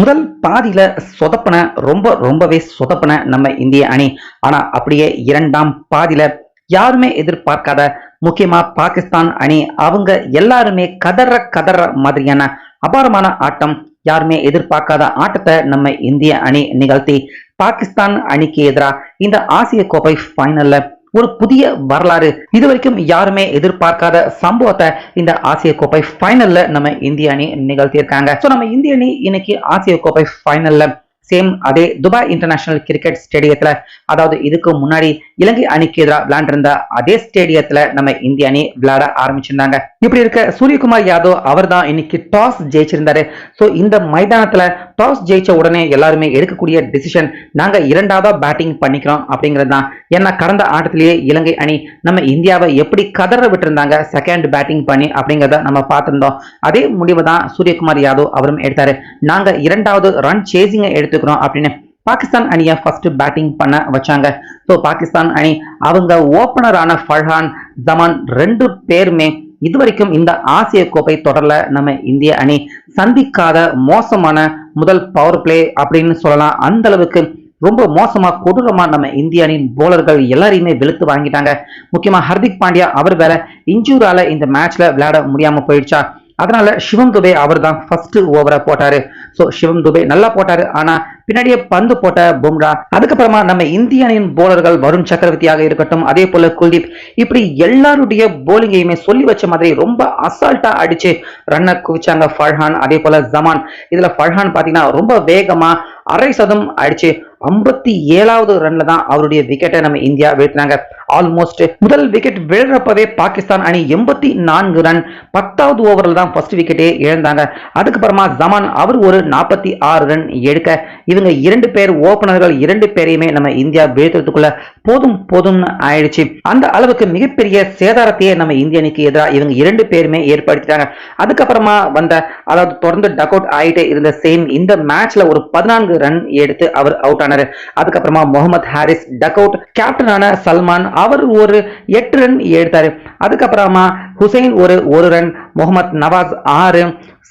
முதல் பாதியில சொதப்பன ரொம்ப ரொம்பவே சொதப்பன நம்ம இந்திய அணி. ஆனா அப்படியே இரண்டாம் பாதியில யாருமே எதிர்பார்க்காத முக்கியமா பாகிஸ்தான் அணி அவங்க எல்லாருமே கதற கதற மாதிரியான அபாரமான ஆட்டம் யாருமே எதிர்பார்க்காத ஆட்டத்தை நம்ம இந்திய அணி நிகழ்த்தி பாகிஸ்தான் அணிக்கு எதிராக இந்த ஆசிய கோப்பை ஃபைனல்ல ஒரு புதிய வரலாறு. இதுவரைக்கும் யாருமே எதிர்பார்க்காத சம்பவத்தை இந்த ஆசிய கோப்பை ஃபைனல்ல நம்ம இந்திய அணி நிகழ்த்தியிருக்காங்க. ஸோ நம்ம இந்திய அணி இன்னைக்கு ஆசிய கோப்பை ஃபைனல்ல சேம் அதே துபாய் இன்டர்நேஷனல் கிரிக்கெட் ஸ்டேடியத்துல அதாவது இதுக்கு முன்னாடி இலங்கை அணிக்கு எதிராக விளையாண்டிருந்த அதே ஸ்டேடியத்துல நம்ம இந்திய அணி விளையாட ஆரம்பிச்சிருந்தாங்க. இப்படி இருக்க சூரியகுமார் யாதவ் அவர் தான் இன்னைக்கு டாஸ் ஜெயிச்சிருந்தாரு. ஸோ இந்த மைதானத்துல டாஸ் ஜெயிச்ச உடனே எல்லாருமே எடுக்கக்கூடிய டிசிஷன் நாங்க இரண்டாவதா பேட்டிங் பண்ணிக்கிறோம் அப்படிங்கிறது தான். ஏன்னா கடந்த ஆட்டத்திலேயே இலங்கை அணி நம்ம இந்தியாவை எப்படி கதற விட்டுருந்தாங்க செகண்ட் பேட்டிங் பண்ணி அப்படிங்கிறத நம்ம பார்த்திருந்தோம். அதே முடிவு தான் சூரியகுமார் யாதவ் அவரும் எடுத்தாரு. நாங்க இரண்டாவது ரன் சேசிங்கை எடுத்துக்கிறோம் அப்படின்னு பாகிஸ்தான் அணியை ஃபர்ஸ்ட் பேட்டிங் பண்ண வச்சாங்க. ஸோ பாகிஸ்தான் அணி அவங்க ஓப்பனரான ஃபர்ஹான் ஜமான் ரெண்டு பேருமே இதுவரைக்கும் இந்த ஆசிய கோப்பை தொடரல. நம்ம இந்திய அணி சந்திக்காத மோசமான முதல் பவர் பிளே அப்படின்னு சொல்லலாம். அந்த அளவுக்கு ரொம்ப மோசமா கொடூரமா நம்ம இந்திய அணியின் போலர்கள் எல்லாரையுமே வெளுத்து வாங்கிட்டாங்க. முக்கியமா ஹர்திக் பாண்டியா அவர் வேற இன்ஜூரால இந்த மேட்ச்ல விளையாட முடியாம போயிடுச்சா? அதனால சிவம் துபே அவர் தான் ஃபர்ஸ்ட் ஓவரை போட்டாரு. ஸோ சிவம் துபே நல்லா போட்டாரு. ஆனா பின்னாடியே பந்து போட்ட பும்ரா அதுக்கப்புறமா நம்ம இந்திய அணியின் போலர்கள் வருண் சக்கரவர்த்தியாக இருக்கட்டும் அதே போல குல்தீப் இப்படி எல்லாருடைய போலிங்கையுமே சொல்லி வச்ச மாதிரி ரொம்ப அசால்ட்டா அடிச்சு ரன்னை குவிச்சாங்க ஃபர்ஹான் அதே போல ஜமான். இதுல ஃபர்ஹான் பாத்தீங்கன்னா ரொம்ப வேகமா அரை சதம் அடிச்சு ஐம்பத்தி ஏழாவது ரன்ல தான் அவருடைய விக்கெட்டை நம்ம இந்தியா வீழ்த்தினாங்க. ஆல்மோஸ்ட் முதல் விக்கெட் விழுறப்பவே பாகிஸ்தான் அணி எண்பத்தி நான்கு ரன். பத்தாவது ஓவரில் தான் ஃபர்ஸ்ட் விக்கெட்டே இழந்தாங்க. அதுக்கப்புறமா ஜமான் அவர் ஒரு நாற்பத்தி ஆறு ரன் எடுக்க. இவங்க இரண்டு பேர் ஓபனர்கள் இரண்டு பேரையுமே நம்ம இந்தியா வீழ்த்துறதுக்குள்ள போதும் போதும் ஆயிடுச்சு. அந்த அளவுக்கு மிகப்பெரிய சேதாரத்தையே நம்ம இந்திய அணிக்கு எதிராக இவங்க இரண்டு பேருமே ஏற்படுத்திட்டாங்க. அதுக்கப்புறமா வந்த அதாவது தொடர்ந்து டக் அவுட் ஆகிட்டே இருந்த சேம் இந்த மேட்ச்ல ஒரு பதினான்கு ரன் எடுத்து அவர் அவுட் ஆனார். அதுக்கப்புறமா முகமது ஹாரிஸ் டக் அவுட் கேப்டனான சல்மான் அவர் ஒரு எட்டு ரன் எடுத்தார். அதுக்கப்புறமா ஹுசைன் ஒரு ஒரு ரன் முகமது நவாஸ் ஆறு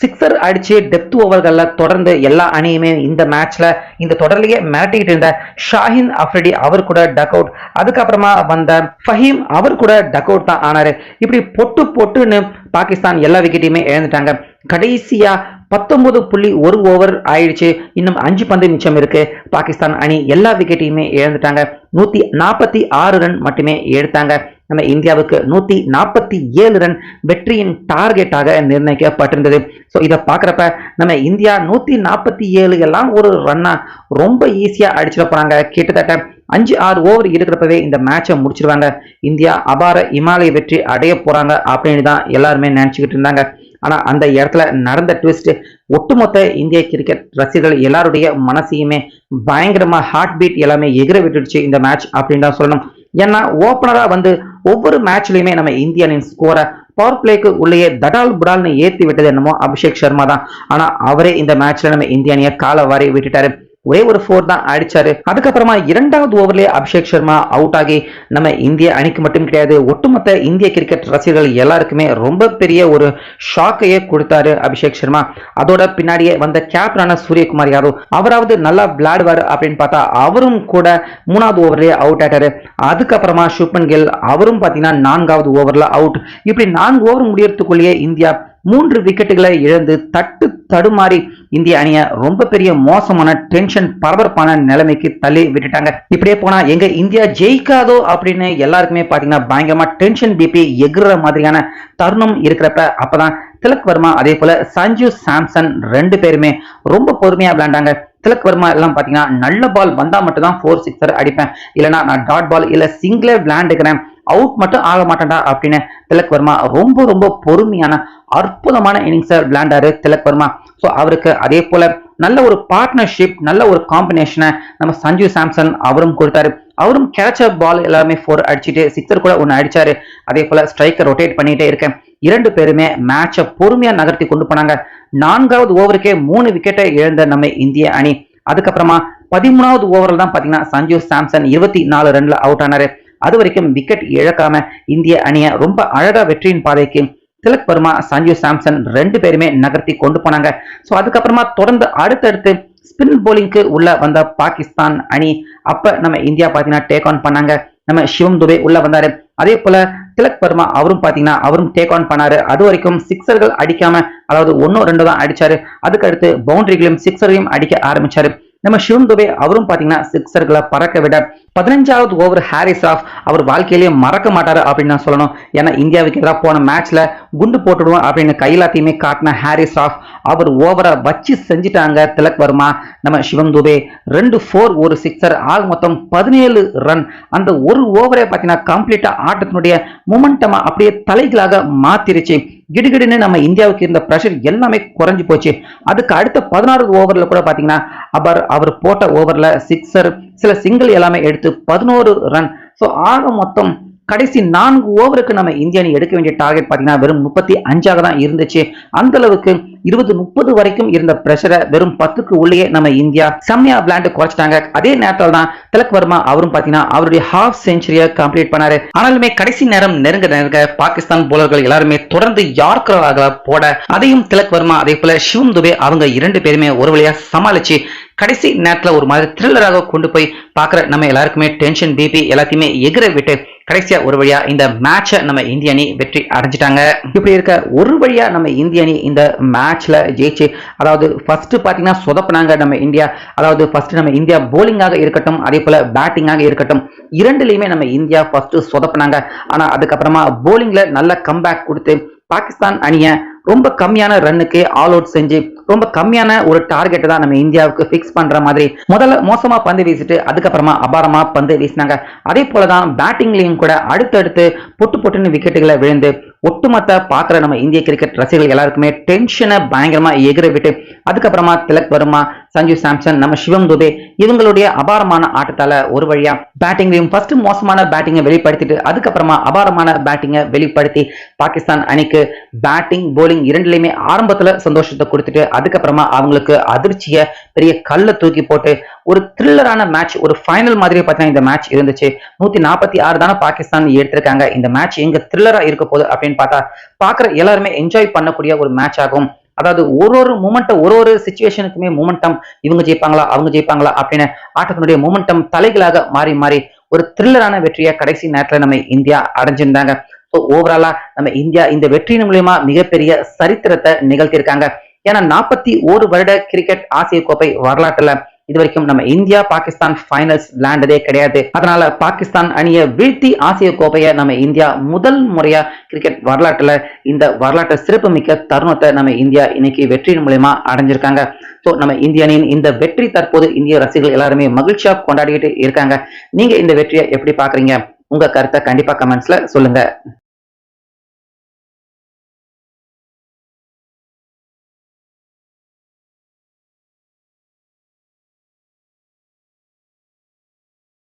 சிக்ஸர் அடிச்சு டெப்த் ஓவர்கள்ல தொடர்ந்து எல்லா அணியுமே இந்த மேட்ச்ல இந்த தொடர்லயே மிரட்டிக்கிட்டு இருந்த ஷாஹின் அஃப்ரிடி அவர் கூட டக் அவுட் அதுக்கப்புறமா வந்த ஃபஹீம் அவர் கூட டக் அவுட் தான் ஆனாரு. இப்படி பொட்டு பொட்டுன்னு பாகிஸ்தான் எல்லா விக்கெட்டையுமே இழந்துட்டாங்க. கடைசியா பத்தொன்பது புள்ளி ஒரு ஓவர் ஆயிடுச்சு. இன்னும் அஞ்சு பந்து மிச்சம் இருக்கு. பாகிஸ்தான் அணி எல்லா விக்கெட்டையுமே இழந்துட்டாங்க. நூத்தி நாற்பத்தி ஆறு ரன் மட்டுமே எடுத்தாங்க. நம்ம இந்தியாவுக்கு நூத்தி நாற்பத்தி ஏழு ரன் வெற்றியின் டார்கெட்டாக நிர்ணயிக்கப்பட்டிருந்தது. ஸோ இதை பார்க்குறப்ப நம்ம இந்தியா நூற்றி நாற்பத்தி ஏழு எல்லாம் ஒரு ரன்னாக ரொம்ப ஈஸியாக அடிச்சிட போகிறாங்க கிட்டத்தட்ட அஞ்சு ஆறு ஓவர் இருக்கிறப்பவே இந்த மேட்சை முடிச்சிருவாங்க. இந்தியா அபார இமாலய வெற்றி அடைய போகிறாங்க அப்படின்னு தான் எல்லாருமே நினச்சிக்கிட்டு இருந்தாங்க. ஆனால் அந்த இடத்துல நடந்த ட்விஸ்ட் ஒட்டுமொத்த இந்திய கிரிக்கெட் ரசிகர்கள் எல்லாருடைய மனசையுமே பயங்கரமாக ஹார்ட் பீட் எல்லாமே எகிர விட்டுடுச்சு இந்த மேட்ச் அப்படின்னு தான் சொல்லணும். ஏன்னா ஓப்பனராக வந்து ஒவ்வொரு மேட்ச்லையுமே நம்ம இந்திய அணியின் ஸ்கோரை பவர் பிளேக்கு உள்ளேயே தடால் புடால்னு ஏற்றி விட்டது என்னமோ அபிஷேக் சர்மா தான். ஆனா அவரே இந்த மேட்ச்ல நம்ம இந்திய அணியை காலை வாரி விட்டுட்டாரு. ஒரே ஒரு ஃபோர் தான் அடிச்சாரு. அதுக்கப்புறமா இரண்டாவது ஓவர்லேயே அபிஷேக் சர்மா அவுட் ஆகி நம்ம இந்திய அணிக்கு மட்டும் கிடையாது ஒட்டுமொத்த இந்திய கிரிக்கெட் ரசிகர்கள் எல்லாருக்குமே ரொம்ப பெரிய ஒரு ஷாக்கையே கொடுத்தாரு அபிஷேக் சர்மா. அதோட பின்னாடியே வந்த கேப்டனான சூரியகுமார் யாதவ் அவராவது நல்லா விளையாடுவார் அப்படின்னு பார்த்தா அவரும் கூட மூணாவது ஓவர்லேயே அவுட் ஆயிட்டாரு. அதுக்கப்புறமா ஷுப்பன் கில் அவரும் பார்த்தீங்கன்னா நான்காவது ஓவரில் அவுட் இப்படி நான்கு ஓவர் முடியறதுக்குள்ளேயே இந்தியா மூன்று விக்கெட்டுகளை இழந்து தட்டு தடுமாறி இந்திய அணியை ரொம்ப பெரிய மோசமான டென்ஷன் பரபரப்பான நிலைமைக்கு தள்ளி விட்டுட்டாங்க. இப்படியே போனா எங்க இந்தியா ஜெயிக்காதோ அப்படின்னு எல்லாருக்குமே பாத்தீங்கன்னா பயங்கரமா டென்ஷன் பிபி எகிற மாதிரியான தருணம் இருக்கிறப்ப அப்பதான் திலக் வர்மா அதே போல சஞ்சு சாம்சன் ரெண்டு பேருமே ரொம்ப பொறுமையா விளையாண்டாங்க. திலக் வர்மா எல்லாம் பாத்தீங்கன்னா நல்ல பால் வந்தா மட்டும் தான் ஃபோர் சிக்ஸர் அடிப்பேன். இல்லைன்னா நான் டாட் பால் இல்ல சிங்கிளே விளையாண்டுக்கிறேன். அவுட் மட்டும் ஆக மாட்டேன்டா அப்படின்னு திலக் வர்மா ரொம்ப ரொம்ப பொறுமையான அற்புதமான இன்னிங்ஸை விளையாண்டாரு திலக் வர்மா. ஸோ அவருக்கு அதே போல நல்ல ஒரு பார்ட்னர்ஷிப் நல்ல ஒரு காம்பினேஷனை நம்ம சஞ்சு சாம்சன் அவரும் கொடுத்தாரு. அவரும் கிடைச்ச பால் எல்லாருமே ஃபோர் அடிச்சுட்டு சிக்ஸர் கூட ஒன்று அடிச்சாரு. அதே போல ஸ்ட்ரைக்கை ரொட்டேட் பண்ணிட்டே இருக்கேன். இரண்டு பேருமே மேட்சை பொறுமையா நகர்த்தி கொண்டு போனாங்க. நான்காவது ஓவருக்கே மூணு விக்கெட்டை இழந்த நம்ம இந்திய அணி. அதுக்கப்புறமா பதிமூணாவது ஓவரில் தான் பாத்தீங்கன்னா சஞ்சு சாம்சன் இருபத்தி நாலு ரன்ல அவுட் ஆனாரு. அது வரைக்கும் விக்கெட் இழக்காம இந்திய அணியை ரொம்ப அழகா வெற்றியின் பாதைக்கு திலக் வர்மா சஞ்சு சாம்சன் ரெண்டு பேருமே நகர்த்தி கொண்டு போனாங்க. ஸோ அதுக்கப்புறமா தொடர்ந்து அடுத்தடுத்து ஸ்பின் போலிங்க்கு உள்ள வந்த பாகிஸ்தான் அணி அப்ப நம்ம இந்தியா பார்த்தீங்கன்னா டேக் ஆன் பண்ணாங்க. நம்ம சிவம் துபே உள்ள வந்தாரு. அதே போல திலக் வர்மா அவரும் பாத்தீங்கன்னா அவரும் டேக் ஆன் பண்ணாரு. அது வரைக்கும் சிக்ஸர்கள் அடிக்காம அதாவது ஒன்னும் ரெண்டு தான் அடிச்சாரு. அதுக்கடுத்து பவுண்டரிகளையும் சிக்ஸரையும் அடிக்க ஆரம்பிச்சாரு. நம்ம சிவம் துபே அவரும் பாத்தீங்கன்னா சிக்ஸர்களை பறக்க விட பதினஞ்சாவது ஓவர் ஹாரிஸ் ஆஃப் அவர் வாழ்க்கையிலேயே மறக்க மாட்டாரு அப்படின்னு நான் சொல்லணும். ஏன்னா இந்தியாவுக்கு எதிராக போன மேட்ச்ல குண்டு போட்டுடுவோம் அப்படின்னு கையிலாத்தையுமே காட்டின ஹாரிஸ் ஆஃப் அவர் ஓவரை வச்சு செஞ்சுட்டாங்க. திலக் வர்மா நம்ம சிவம் துபே ரெண்டு ஃபோர் ஒரு சிக்ஸர் ஆக மொத்தம் பதினேழு ரன் அந்த ஒரு ஓவரே பார்த்தீங்கன்னா கம்ப்ளீட்டா ஆட்டத்தினுடைய மொமெண்டமா அப்படியே தலைகளாக மாத்திருச்சு. கிடுகிடுன்னு நம்ம இந்தியாவுக்கு இருந்த ப்ரெஷர் எல்லாமே குறைஞ்சு போச்சு. அதுக்கு அடுத்த பதினாறு ஓவரில் கூட பார்த்தீங்கன்னா அவர் அவர் போட்ட ஓவர்ல சிக்ஸர் சில சிங்கிள் எல்லாமே எடுத்து பதினோரு ரன் ஸோ ஆக மொத்தம் கடைசி நான்கு ஓவருக்கு நம்ம இந்திய அணி எடுக்க வேண்டிய டார்கெட் பார்த்தீங்கன்னா வெறும் முப்பத்தி அஞ்சாக தான் இருந்துச்சு. அந்த அளவுக்கு இருபது முப்பது வரைக்கும் இருந்த பிரஷரை வெறும் பத்துக்கு உள்ளேயே நம்ம இந்தியா செம்மையா விளையாண்டு குறைச்சிட்டாங்க. அதே நேரத்தில் தான் திலக் வர்மா அவரும் பாத்தீங்கன்னா அவருடைய ஹாஃப் செஞ்சுரியை கம்ப்ளீட் பண்ணாரு. ஆனாலுமே கடைசி நேரம் நெருங்க நெருங்க பாகிஸ்தான் போலர்கள் எல்லாருமே தொடர்ந்து யார்கராக போட அதையும் திலக் வர்மா அதே போல சிவம் துபே அவங்க இரண்டு பேருமே ஒரு வழியா சமாளிச்சு கடைசி நேரத்தில் ஒரு மாதிரி த்ரில்லராக கொண்டு போய் பார்க்குற நம்ம எல்லாருக்குமே டென்ஷன் பிபி எல்லாத்தையுமே எகிர விட்டு கடைசியா ஒரு வழியா இந்த மேட்சை நம்ம இந்திய அணி வெற்றி அடைஞ்சிட்டாங்க. இப்படி இருக்க ஒரு வழியா நம்ம இந்திய அணி இந்த மேட்ச்ல ஜெயிச்சு அதாவது ஃபர்ஸ்ட் பாத்தீங்கன்னா சொதப்பினாங்க நம்ம இந்தியா அதாவது ஃபர்ஸ்ட் நம்ம இந்தியா போலிங்காக இருக்கட்டும் அதே போல பேட்டிங்காக இருக்கட்டும் இரண்டுலையுமே நம்ம இந்தியா ஃபர்ஸ்ட் சொதப்பினாங்க. ஆனா அதுக்கப்புறமா போலிங்ல நல்ல கம்பேக் கொடுத்து பாகிஸ்தான் அணியை ரொம்ப கம்மியான ரன்னுக்கு ஆல் அவுட் செஞ்சு ரொம்ப கம்மியான ஒரு டார்கெட் தான் நம்ம இந்தியாவுக்கு ஃபிக்ஸ் பண்ற மாதிரி. முதல்ல மோசமா பந்து வீசிட்டு அதுக்கப்புறமா அபாரமா பந்து வீசினாங்க. அதே போலதான் பேட்டிங்லயும் கூட அடுத்தடுத்து பொட்டு பொட்டுன்னு விக்கெட்டுகளை விழுந்து ஒட்டுமொத்த பாக்குற நம்ம இந்திய கிரிக்கெட் ரசிகர்கள் எல்லாருக்குமே டென்ஷனை பயங்கரமா எகிர விட்டு அதுக்கப்புறமா திலக் வர்மா சஞ்சு சாம்சன் நம்ம சிவம் துபே இவங்களுடைய அபாரமான ஆட்டத்தால ஒரு வழியா பேட்டிங்லையும் ஃபர்ஸ்ட் மோசமான பேட்டிங்கை வெளிப்படுத்திட்டு அதுக்கப்புறமா அபாரமான பேட்டிங்கை வெளிப்படுத்தி பாகிஸ்தான் அணிக்கு பேட்டிங் போலிங் இரண்டுலையுமே ஆரம்பத்துல சந்தோஷத்தை கொடுத்துட்டு அதுக்கப்புறமா அவங்களுக்கு அதிர்ச்சியை பெரிய கல்லை தூக்கி போட்டு ஒரு த்ரில்லரான மேட்ச் ஒரு ஃபைனல் மாதிரி பார்த்தீங்கன்னா இந்த மேட்ச் இருந்துச்சு. நூத்தி நாற்பத்தி ஆறு தானே பாகிஸ்தான் எடுத்திருக்காங்க. இந்த மேட்ச் எங்க த்ரில்லரா இருக்க போகுது அப்படின்னு பார்த்தா பாக்குற எல்லாருமே என்ஜாய் பண்ணக்கூடிய ஒரு மேட்ச் ஆகும். அதாவது ஒரு ஒரு மூமெண்ட் ஒரு ஒரு சுச்சுவேஷனுக்குமே மூமெண்டம் இவங்க ஜெயிப்பாங்களா அவங்க ஜெயிப்பாங்களா அப்படின்னு ஆட்டத்தினுடைய மூமெண்டம் தலைகளாக மாறி மாறி ஒரு த்ரில்லரான வெற்றியை கடைசி நேரத்துல நம்ம இந்தியா அடைஞ்சிருந்தாங்க. ஸோ ஓவராலா நம்ம இந்தியா இந்த வெற்றியின் மூலியமா மிகப்பெரிய சரித்திரத்தை நிகழ்த்தியிருக்காங்க. ஏன்னா நாற்பத்தி ஒரு வருட கிரிக்கெட் ஆசிய கோப்பை வரலாற்றுல இது வரைக்கும் நம்ம இந்தியா பாகிஸ்தான் ஃபைனல்ஸ் விளையாண்டதே கிடையாது. அதனால பாகிஸ்தான் அணியை வீழ்த்தி ஆசிய கோப்பையை நம்ம இந்தியா முதல் முறையா கிரிக்கெட் வரலாற்றுல இந்த வரலாற்று சிறப்புமிக்க தருணத்தை நம்ம இந்தியா இன்னைக்கு வெற்றியின் மூலயமா அடைஞ்சிருக்காங்க. ஸோ நம்ம இந்திய அணியின் இந்த வெற்றி தற்போது இந்திய ரசிகர்கள் எல்லாருமே மகிழ்ச்சியா கொண்டாடிக்கிட்டு இருக்காங்க. நீங்க இந்த வெற்றியை எப்படி பாக்குறீங்க? உங்க கருத்தை கண்டிப்பா கமெண்ட்ஸ்ல சொல்லுங்க.